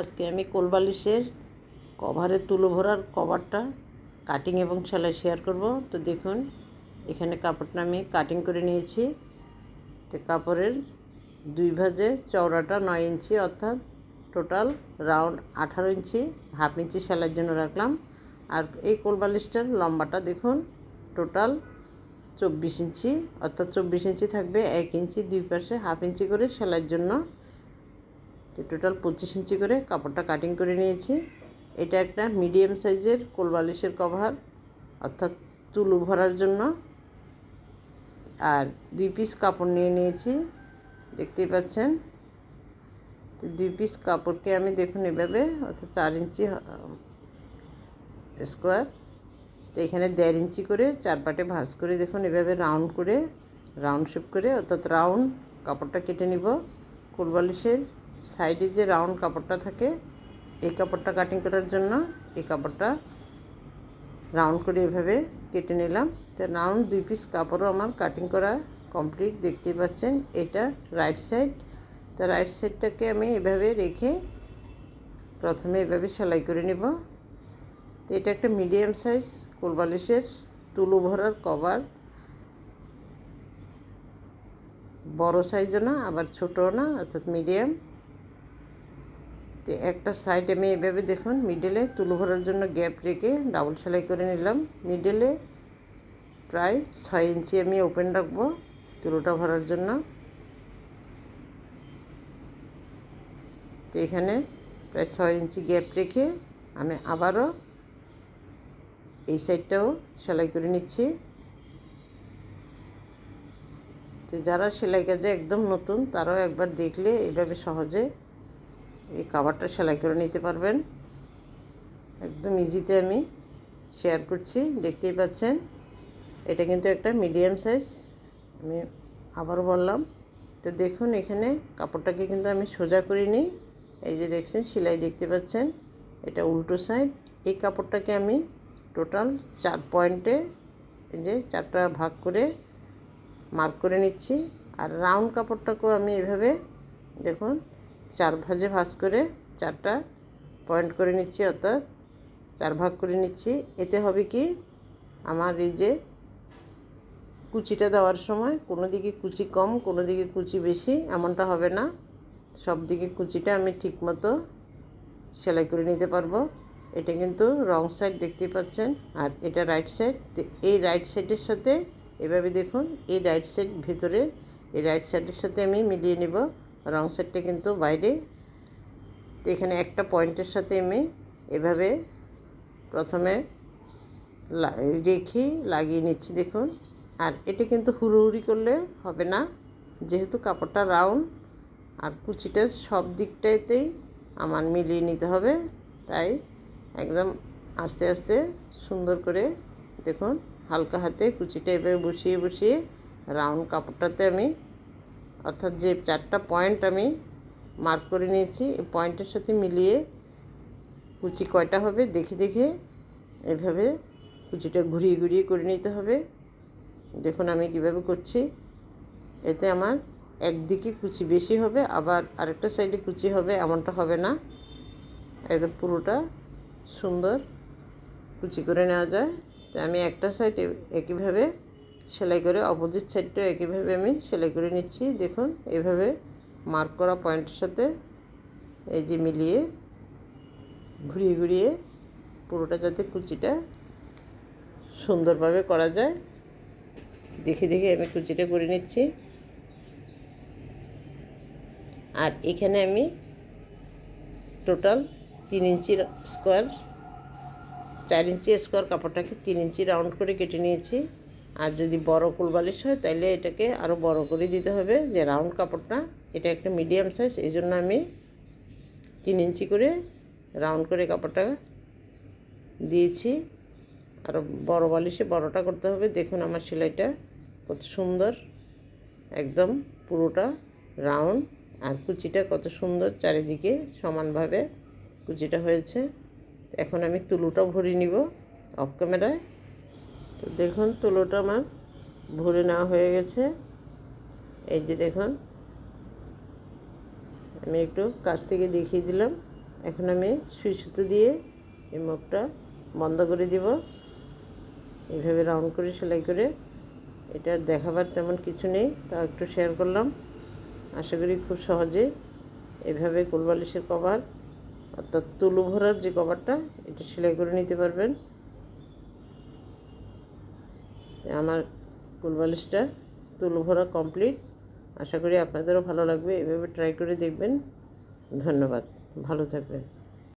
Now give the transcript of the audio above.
আজকে আমি কোলবালিশের কভারের তুলো ভরার কভারটা কাটিং এবং সেলাই শেয়ার করব। তো দেখুন, এখানে কাপড়টা আমি কাটিং করে নিয়েছি। তো কাপড়ের দুই ভাজে চওড়াটা নয় ইঞ্চি, অর্থাৎ টোটাল রাউন্ড আঠারো ইঞ্চি হাফ ইঞ্চি সেলাইয়ের জন্য রাখলাম। আর এই কোলবালিশটার লম্বাটা দেখুন টোটাল চব্বিশ ইঞ্চি, অর্থাৎ চব্বিশ ইঞ্চি থাকবে এক ইঞ্চি দুই পাশে হাফ ইঞ্চি করে সেলাইয়ের জন্য তো টোটাল পঁচিশ ইঞ্চি করে কাপড়টা কাটিং করে নিয়েছি। এটা একটা মিডিয়াম সাইজের কোলবালিশের কভার, অর্থাৎ তুলু ভরার জন্য। আর দুই পিস কাপড় নিয়ে নিয়েছি, দেখতেই পাচ্ছেন। তো দুই পিস কাপড়কে আমি দেখুন এভাবে, অর্থাৎ চার ইঞ্চি স্কোয়ার। তো এখানে দেড় ইঞ্চি করে চার পাটে ভাঁজ করে দেখুন এভাবে রাউন্ড করে, রাউন্ড শেপ করে, অর্থাৎ রাউন্ড কাপড়টা কেটে নিব কোলবালিশের সাইডে যে রাউন্ড কাপড়টা থাকে, এই কাপড়টা কাটিং করার জন্য এই কাপড়টা রাউন্ড করে এভাবে কেটে নিলাম। তো রাউন্ড দুই পিস কাপড়ও আমার কাটিং করা কমপ্লিট দেখতেই পাচ্ছেন, এটা রাইট সাইড তো রাইট সাইডটাকে আমি এভাবে রেখে প্রথমে এভাবে সেলাই করে নেব। তো এটা একটা মিডিয়াম সাইজ কোলবালিশের তুলো ভরার কভার বড় সাইজও না, আবার ছোটও না, অর্থাৎ মিডিয়াম তো একটা সাইড আমি এভাবে দেখুন মিডলে তুলো ভরার জন্য গ্যাপ রেখে ডাবল সেলাই করে নিলাম। মিডলে প্রায় ছয় ইঞ্চি আমি ওপেন রাখব তুলোটা ভরার জন্য। তো এখানে প্রায় ছয় ইঞ্চি গ্যাপ রেখে আমি আবারও এই সাইডটাও সেলাই করে নিচ্ছি। তো যারা সেলাই কাজে একদম নতুন, তারাও একবার দেখলে এইভাবে সহজে এই কাভারটা সেলাই করে নিতে পারবেন। একদম ইজিতে আমি শেয়ার করছি, দেখতেই পাচ্ছেন। এটা কিন্তু একটা মিডিয়াম সাইজ আমি আবারও বললাম। তো দেখুন এখানে কাপড়টাকে কিন্তু আমি সোজা করিনি এই যে দেখছেন, সেলাই দেখতে পাচ্ছেন, এটা উল্টো সাইড এই কাপড়টাকে আমি টোটাল চার পয়েন্টে এই যে চারটা ভাগ করে মার্ক করে নিচ্ছি। আর রাউন্ড কাপড়টাকেও আমি এভাবে, দেখুন চার ভাজে ভাজ করে চারটা পয়েন্ট করে নিচ্ছি, অর্থাৎ চার ভাগ করে নিচ্ছি। এতে হবে কি? আমার এই যে কুচিটা দেওয়ার সময় কোনো দিকে কুচি কম, কোনো দিকে কুচি বেশি, এমনটা হবে না। সব দিকে কুচিটা আমি ঠিকমতো সেলাই করে নিতে পারব। এটা কিন্তু রং সাইড দেখতে পাচ্ছেন, আর এটা রাইট সাইড এই রাইট সাইডের সাথে এভাবে দেখুন, এই রাইট সাইড ভেতরে এই রাইট সাইডের সাথে আমি মিলিয়ে নেব। রং সাইডটা কিন্তু বাইরে। তো এখানে একটা পয়েন্টের সাথে আমি এভাবে প্রথমে রেখে লাগিয়ে নিচ্ছি, দেখুন। আর এটা কিন্তু হুড়োহুড়ি করলে হবে না। যেহেতু কাপড়টা রাউন্ড, আর কুচিটা সব দিকটাতেই আমার মিলিয়ে নিতে হবে। তাই একদম আস্তে আস্তে সুন্দর করে, দেখুন, হালকা হাতে কুচিটা এভাবে বসিয়ে বসিয়ে রাউন্ড কাপড়টাতে আমি অর্থাৎ যে চারটা পয়েন্ট আমি মার্ক করে নিয়েছি, এই পয়েন্টের সাথে মিলিয়ে কুচি কয়টা হবে দেখে দেখে এভাবে কুচিটা ঘুরিয়ে ঘুরিয়ে করে নিতে হবে। দেখুন আমি কীভাবে করছি। এতে আমার একদিকে কুচি বেশি হবে, আবার আরেকটা সাইডে কুচি হবে, এমনটা হবে না। একদম পুরোটা সুন্দর কুচি করে নেওয়া যায়। তো আমি একটা সাইড একইভাবে সেলাই করে অপোজিট সাইডটাও একইভাবে আমি সেলাই করে নিচ্ছি। দেখুন এইভাবে মার্ক করা পয়েন্টের সাথে এই যে মিলিয়ে ঘুরিয়ে ঘুরিয়ে পুরোটা যাতে কুচিটা সুন্দরভাবে করা যায়। দেখে দেখে আমি কুচিটা করে নিচ্ছি। আর এখানে আমি টোটাল তিন ইঞ্চির স্কোয়ার, চার ইঞ্চি স্কোয়ার কাপড়টাকে তিন ইঞ্চি রাউন্ড করে কেটে নিয়েছি। আর যদি বড় কুলবালিশ হয় তাহলে এটাকে আরও বড় করে দিতে হবে যে রাউন্ড কাপড়টা। এটা একটা মিডিয়াম সাইজ এই জন্য আমি তিন ইঞ্চি করে রাউন্ড করে কাপড়টা দিয়েছি। আরও বড় বালিশে বড়টা করতে হবে। দেখুন আমার সেলাইটা কত সুন্দর, একদম পুরোটা রাউন্ড। আর কুচিটা কত সুন্দর, চারিদিকে সমানভাবে কুচিটা হয়েছে। এখন আমি তুলোটাও ভরে নিব অফ ক্যামেরায়। তো দেখুন তুলোটা আমার ভরে নেওয়া হয়ে গেছে। এই যে দেখুন, আমি একটু কাছ থেকে দেখিয়ে দিলাম। এখন আমি সুই সুতো দিয়ে এই মুখটা বন্ধ করে দিব। এইভাবে রাউন্ড করে, সেলাই করে। এটা দেখাবার তেমন কিছু নেই, তা একটু শেয়ার করলাম। আশা করি খুব সহজে এভাবে কোলবালিশের কভার অর্থাৎ তুলু ভরার যে কভারটা, এটা সেলাই করে নিতে পারবেন। আমার কুলবালিশটা তুলু ভরা কমপ্লিট আশা করি আপনাদেরও ভালো লাগবে। এভাবে ট্রাই করে দেখবেন। ধন্যবাদ। ভালো থাকবেন।